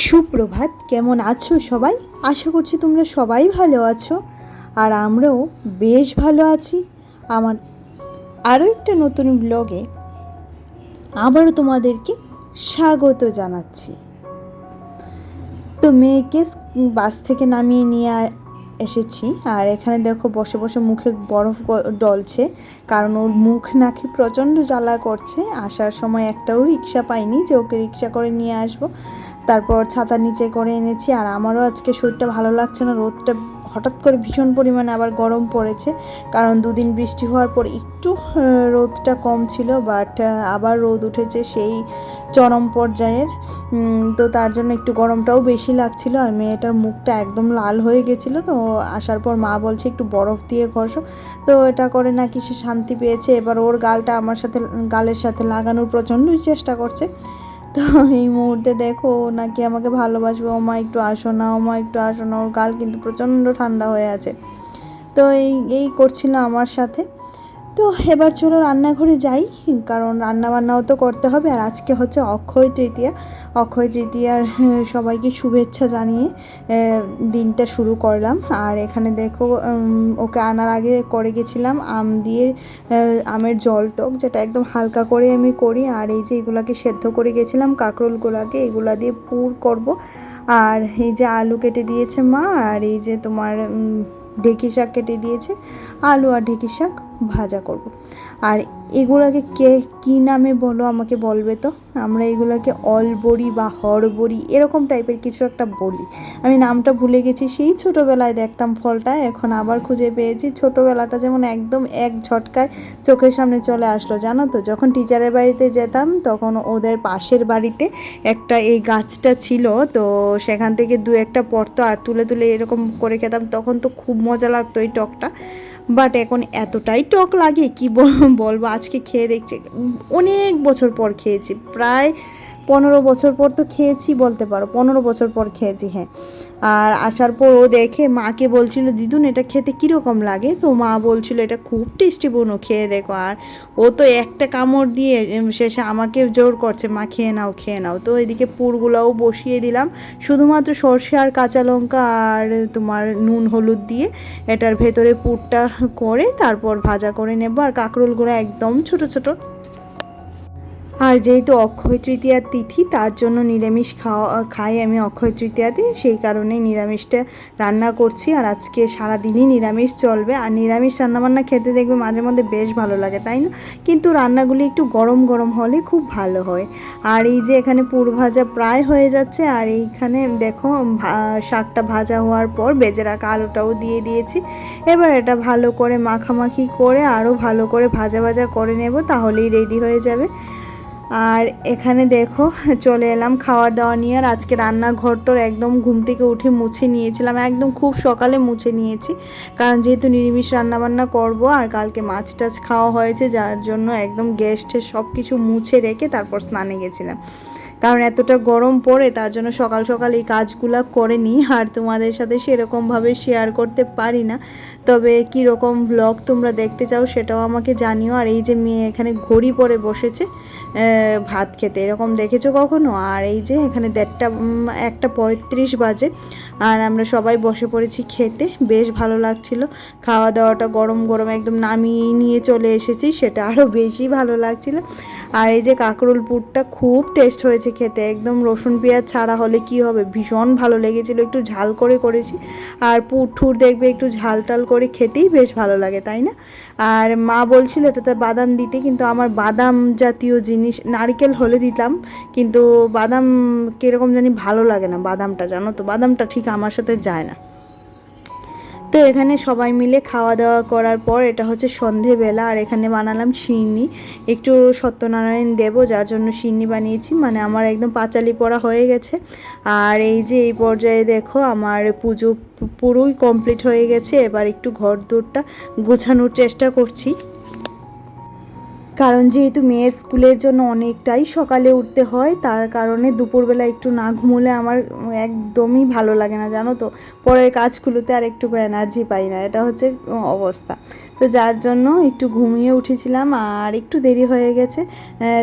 সুপ্রভাত, কেমন আছো সবাই? আশা করছি তোমরা সবাই ভালো আছো আর আমরাও বেশ ভালো আছি। আমার আরও একটা নতুন ব্লগে আবারও তোমাদেরকে স্বাগত জানাচ্ছি। তো মেয়েকে বাস থেকে নামিয়ে নিয়ে এসেছি আর এখানে দেখো বসে বসে মুখে বরফ ডলছে কারণ ওর মুখ নাকি প্রচণ্ড জ্বালা করছে। আসার সময় একটাও রিক্সা পাইনি যে ওকে রিক্সা করে নিয়ে আসব। তারপর ছাতা নিচে করে এনেছি আর আমারও আজকে শরীরটা ভালো লাগছে না, রোদটা হঠাৎ করে ভীষণ পরিমাণে আবার গরম পড়েছে। কারণ দুদিন বৃষ্টি হওয়ার পর একটু রোদটা কম ছিল বাট আবার রোদ উঠেছে সেই চরম পর্যায়ের। তো তার জন্য একটু গরমটাও বেশি লাগছিল আর মেয়েটার মুখটা একদম লাল হয়ে গেছিল। তো আসার পর মা বলছে, একটু বরফ দিয়ে ঘষো। তো এটা করে নাকি সে শান্তি পেয়েছে। এবার ওর গালটা আমার সাথে, গালের সাথে লাগানোর প্রচণ্ডই চেষ্টা করছে। তো এই মুহূর্তে দেখো নাকি আমাকে ভালোবাসবে। ও মা একটু আসো না ও মা একটু আসো না। ওর গাল কিন্তু প্রচণ্ড ঠান্ডা হয়ে আছে। তো এই এই করছিল আমার সাথে। তো এবার চলো রান্নাঘরে যাই কারণ রান্না বান্নাও তো করতে হবে। আর আজকে হচ্ছে অক্ষয় তৃতীয়া। অক্ষয় তৃতীয়ার হ্যাঁ, সবাইকে শুভেচ্ছা জানিয়ে দিনটা শুরু করলাম। আর এখানে দেখো ওকে আনার আগে করে গেছিলাম আম দিয়ে আমের জল টক যেটা একদম হালকা করে আমি করি। আর এই যে এগুলাকে সেদ্ধ করে গেছিলাম কাঁকরোলগুলাকে এগুলা দিয়ে পুর করব। আর এই যে আলু কেটে দিয়েছে মা আর এই যে তোমার ঢেঁকি শাক কেটে দিয়েছে আলু আর ঢেঁকি শাক ভাজা করব। আর এগুলাকে কে, কী নামে বলো, আমাকে বলবে তো? আমরা এগুলাকে অলবড়ি বা হরবড়ি এরকম টাইপের কিছু একটা বলি। আমি নামটা ভুলে গেছি, সেই ছোটোবেলায় দেখতাম ফলটা, এখন আবার খুঁজে পেয়েছি। ছোটোবেলাটা যেমন একদম এক ঝটকায় চোখের সামনে চলে আসলো, জানো তো? যখন টিচারের বাড়িতে যেতাম, তখন ওদের পাশের বাড়িতে একটা এই গাছটা ছিল, তো সেখান থেকে দু একটা পড়তো আর তুলে তুলে এরকম করে খেতাম, তখন তো খুব মজা লাগতো এই টকটা। বাট এখন এতটাই টক লাগে, কি বল- বলব? আজকে খেয়ে দেখছি, অনেক বছর পর খেয়েছি, প্রায় পনেরো বছর পর তো খেয়েছি বলতে পারো, পনেরো বছর পর খেয়েছি হ্যাঁ। আর আসার পর ও দেখে মাকে বলছিল, দিদুন, এটা খেতে কীরকম লাগে? তো মা বলছিল, এটা খুব টেস্টি বোনো, খেয়ে দেখো। আর ও তো একটা কামড় দিয়ে শেষে আমাকে জোর করছে, মা, খেয়ে নাও খেয়ে নাও। তো এদিকে পুরগুলাও বসিয়ে দিলাম। শুধুমাত্র সর্ষে আর কাঁচা লঙ্কা আর তোমার নুন, হলুদ দিয়ে এটার ভেতরে পুরটা করে তারপর ভাজা করে নেব। আর কাঁকরোলগুলো একদম ছোট ছোট আর যেহেতু অক্ষয় তৃতীয়ার তিথি, তার জন্য নিরামিষ খাওয়া, খাই আমি অক্ষয় তৃতীয়াতে। সেই কারণে নিরামিষটা রান্না করছি। আর আজকে সারা দিনই নিরামিষ চলবে। আর নিরামিষ রান্নাবান্না খেতে দেখবে মাঝে মধ্যে বেশ ভালো লাগে, তাই না? কিন্তু রান্নাগুলি একটু গরম গরম হলে খুব ভালো হয়। আর এই যে এখানে পুর ভাজা প্রায় হয়ে যাচ্ছে। আর এইখানে দেখো শাকটা ভাজা হওয়ার পর বেজে রাখা আলুটাও দিয়ে দিয়েছি। এবার এটা ভালো করে মাখামাখি করে আরও ভালো করে ভাজা ভাজা করে নেব, তাহলেই রেডি হয়ে যাবে। আর এখানে দেখো, চলে এলাম খাওয়ার দাওয়া নিয়ে আর আজকে রান্নাঘরটোর একদম ঘুম থেকে উঠে মুছে নিয়েছিলাম, একদম খুব সকালে মুছে নিয়েছি। কারণ যেহেতু নিরামিষ রান্নাবান্না করব আর কালকে মাছ টাছ খাওয়া হয়েছে, যার জন্য একদম গেস্টের সব কিছু মুছে রেখে তারপর স্নানে গেছিলাম। কারণ এতটা গরম পড়ে, তার জন্য সকাল সকাল এই কাজগুলো করে নিই আর তোমাদের সাথে সেরকমভাবে শেয়ার করতে পারি না। তবে কি রকম ব্লগ তোমরা দেখতে চাও সেটাও আমাকে জানিও। আর এই যে মেয়ে এখানে ঘড়ি পরে বসেছে ভাত খেতে, এরকম দেখেছ কখনো? আর এই যে এখানে দেড়টা একটা পঁয়ত্রিশ বাজে, আর আমরা সবাই বসে পড়েছি খেতে, বেশ ভালো লাগছিল। খাওয়া দাওয়াটা গরম গরম একদম নামিয়ে নিয়ে চলে এসেছি, সেটা আরও বেশি ভালো লাগছিল। আর এই যে কাঁকরোল পুরটা খুব টেস্ট হয়েছে খেতে, একদম রসুন পেঁয়াজ ছাড়া হলে কি হবে? ভীষণ ভালো লেগেছিল, একটু ঝাল করে করেছি। আর পুর ঠুর দেখবে একটু ঝাল টাল করে খেতেই বেশ ভালো লাগে, তাই না? আর মা বলছিল এটাতে বাদাম দিতে, কিন্তু আমার বাদাম জাতীয় জিনিস, নারকেল হলে দিতাম, কিন্তু বাদাম কীরকম জানি ভালো লাগে না বাদামটা, জানো তো? বাদামটা ঠিক আমার সাথে যায় না। তো এখানে সবাই মিলে খাওয়া দাওয়া করার পর এটা হচ্ছে সন্ধেবেলা, আর এখানে বানালাম শিরনি। একটু সত্যনারায়ণ দেব, যার জন্য শিরনি বানিয়েছি মানে আমার একদম পাঁচালি পড়া হয়ে গেছে। আর এই যে এই পর্যায়ে দেখো আমার পুজো পুরোই কমপ্লিট হয়ে গেছে, এবার একটু ঘর দৌড়টা গোছানোর চেষ্টা করছি। কারণ যেহেতু মেয়ের স্কুলের জন্য অনেকটাই সকালে উঠতে হয়, তার কারণে দুপুরবেলা একটু না ঘুমোলে আমার একদমই ভালো লাগে না, জানো তো? পরের কাজগুলোতে আর একটু এনার্জি পাই না, এটা হচ্ছে অবস্থা। তো যার জন্য একটু ঘুমিয়ে উঠেছিলাম আর একটু দেরি হয়ে গেছে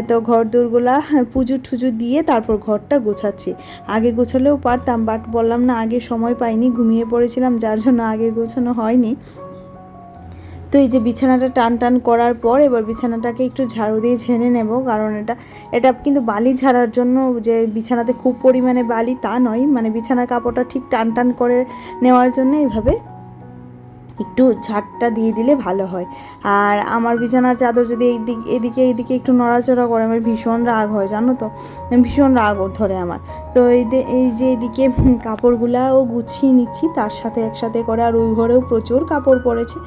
তো ঘর দৌড়গুলা পুজো টুজো দিয়ে তারপর ঘরটা গোছাচ্ছি। আগে গোছালেও পারতাম বাট বললাম না, আগে সময় পাইনি, ঘুমিয়ে পড়েছিলাম, যার জন্য আগে গোছানো হয়নি। তো এই যে বিছানাটা টান টান করার পর এবার বিছানাটাকে একটু ঝাড়ু দিয়ে ঝেড়ে নেব, কারণ এটা এটা কিন্তু বালি ঝাড়ার জন্য যে বিছানাতে খুব পরিমাণে বালি তা নয় মানে বিছানার কাপড়টা ঠিক টান টান করে নেওয়ার জন্য এইভাবে একটু ঝাড়টা দিয়ে দিলে ভালো হয়। আর আমার বিছানার চাদর যদি এইদিকে এদিকে এদিকে একটু নড়াচড়া করে, আমার ভীষণ রাগ হয়, জানো তো? ভীষণ রাগ ধরে আমার। তো এই এই যে এদিকে কাপড়গুলাও গুছিয়ে নিচ্ছি, তার সাথে একসাথে করে, আর ওই ঘরেও প্রচুর কাপড় পড়েছে।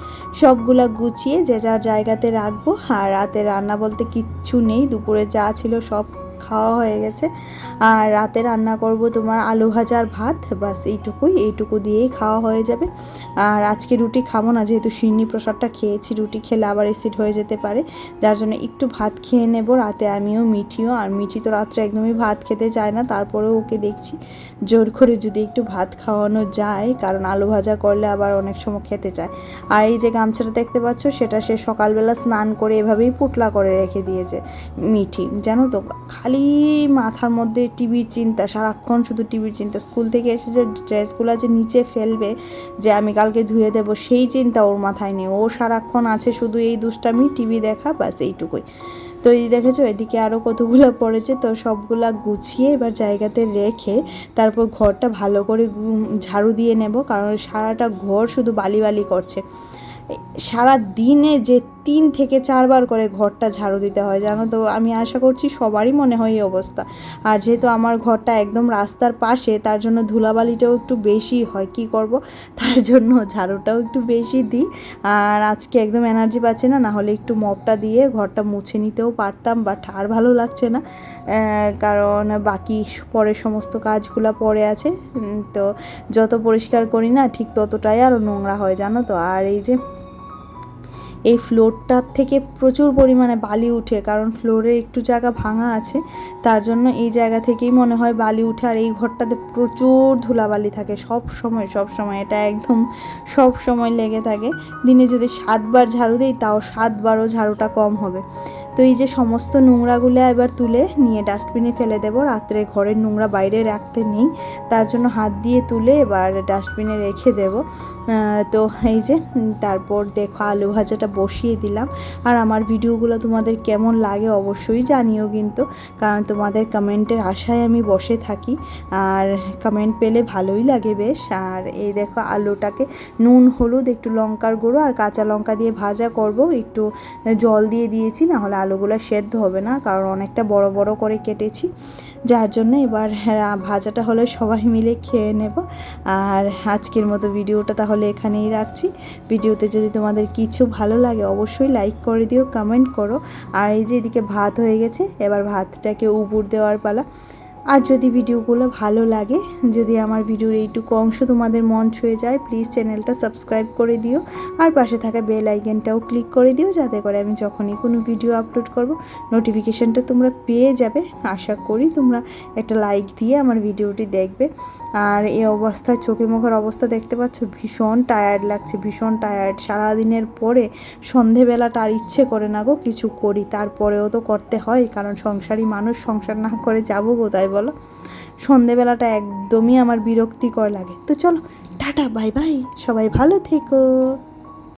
সবগুলা গুছিয়ে যে যার জায়গাতে রাখব। আর রাতে রান্না বলতে কিচ্ছু নেই, দুপুরে যা ছিল সব খাওয়া হয়ে গেছে। আর রাতে রান্না করব তোমার আলু ভাজার ভাত বাস এইটুকুই, এইটুকু দিয়েই খাওয়া হয়ে যাবে। আর আজকে রুটি খাব না, যেহেতু শিন্নি প্রসাদটা খেয়েছি, রুটি খেলে আবার অ্যাসিড হয়ে যেতে পারে। যার জন্য একটু ভাত খেয়ে নেব, রাতে আমিও মিঠিও, আর মিঠি তো রাত্রে একদমই ভাত খেতে চায় না, তারপরেও ওকে দেখছি। জোর করে যদি একটু ভাত খাওয়ানো যায়, কারণ আলু ভাজা করলে আবার অনেক সময় খেতে চায়। আর এই যে গামছাটা দেখতে পাচ্ছ, সেটা সে সকালবেলা স্নান করে এভাবেই পুটলা করে রেখে দিয়েছে মিঠি। জানো তো, খালি মাথার মধ্যে টিভির চিন্তা, সারাক্ষণ শুধু টিভির চিন্তা। স্কুল থেকে এসে যে ড্রেসগুলো যে নিচে ফেলবে, যে আমি কালকে ধুয়ে দেব, সেই চিন্তা ওর মাথায় নেই। ও সারাক্ষণ আছে শুধু এই দুষ্টামি, টিভি দেখা বাস এইটুকুই। তো এই দেখেছ, এদিকে আরও কতগুলো পড়েছে, তো সবগুলা গুছিয়ে এবার জায়গাতে রেখে তারপর ঘরটা ভালো করে ঝাড়ু দিয়ে নেব, কারণ সারাটা ঘর শুধু বালি বালি করছে। সারা দিনে যে তিন থেকে চারবার করে ঘরটা ঝাড়ু দিতে হয়, জানো তো? আমি আশা করছি সবারই মনে হয় এই অবস্থা। আর যেহেতু আমার ঘরটা একদম রাস্তার পাশে, তার জন্য ধুলাবালিটাও একটু বেশি হয়। কি করব? তার জন্য ঝাড়ুটাও একটু বেশি দিই। আর আজকে একদম এনার্জি পাচ্ছে না না হলে একটু মপটা দিয়ে ঘরটা মুছে নিতেও পারতাম বাট আর ভালো লাগছে না। কারণ বাকি পরের সমস্ত কাজগুলো পড়ে আছে। তো যত পরিষ্কার করি না, ঠিক ততটাই আরও নোংরা হয়, জানো তো? আর এই যে এই ফ্লোরটার থেকে প্রচুর পরিমাণে বালি উঠে, কারণ ফ্লোরে একটু জায়গা ভাঙা আছে, তার জন্য এই জায়গা থেকেই মনে হয় বালি উঠে, আর এই ঘরটাতে প্রচুর ধুলাবালি থাকে, সব সময় সব সময়, এটা একদম সব সময় লেগে থাকে। দিনে যদি সাতবার ঝাড়ু দিই, তাও সাতবারও ঝাড়ুটা কম হবে। তো এই যে সমস্ত নোংরাগুলো এবার তুলে নিয়ে ডাস্টবিনে ফেলে দেবো। রাত্রে ঘরের নোংরা বাইরে রাখতে নেই, তার জন্য হাত দিয়ে তুলে এবার ডাস্টবিনে রেখে দেবো। তো এই যে তারপর দেখো আলু ভাজাটা বসিয়ে দিলাম। আর আমার ভিডিওগুলো তোমাদের কেমন লাগে অবশ্যই জানিও কিন্তু, কারণ তোমাদের কমেন্টের আশায় আমি বসে থাকি। আর কমেন্ট পেলে ভালোই লাগে বেশ। আর এই দেখো আলুটাকে নুন, হলুদ, একটু লঙ্কার গুঁড়ো আর কাঁচা লঙ্কা দিয়ে ভাজা করব। একটু জল দিয়ে দিয়েছি না হলে আলুগুলো সেদ্ধ হবে না কারণ অনেকটা বড় বড় করে কেটেছি। যার জন্য এবার হ্যাঁ, ভাজাটা হলে সবাই মিলে খেয়ে নেব। আর আজকের মতো ভিডিওটা তাহলে এখানেই রাখছি। ভিডিওতে যদি তোমাদের কিছু ভালো লাগে অবশ্যই লাইক করে দিও কমেন্ট করো। আর এই যে এদিকে ভাত হয়ে গেছে এবার ভাতটাকে উপুর দেওয়ার পালা। আর যদি ভিডিওগুলো ভালো লাগে, যদি আমার ভিডিওর এইটুকু অংশ তোমাদের মন ছুঁয়ে যায় প্লিজ চ্যানেলটা সাবস্ক্রাইব করে দিও। আর পাশে থাকা বেল আইকনটাও ক্লিক করে দিও, যাতে করে আমি যখনই কোনো ভিডিও আপলোড করব নোটিফিকেশানটা তোমরা পেয়ে যাবে। আশা করি তোমরা একটা লাইক দিয়ে আমার ভিডিওটি দেখবে। আর এই অবস্থায় চোখে মুখের অবস্থা দেখতে পাচ্ছ, ভীষণ টায়ার্ড লাগছে, ভীষণ টায়ার্ড সারাদিনের পরে সন্ধেবেলাটা আর ইচ্ছে করে না গো কিছু করি, তারপরেও তো করতে হয়, কারণ সংসারী মানুষ, সংসার না করে যাব কোথায় বলো? সন্ধেবেলাটা একদমই আমার বিরক্তিকর লাগে। তো চলো টাটা বাই বাই সবাই ভালো থেকো।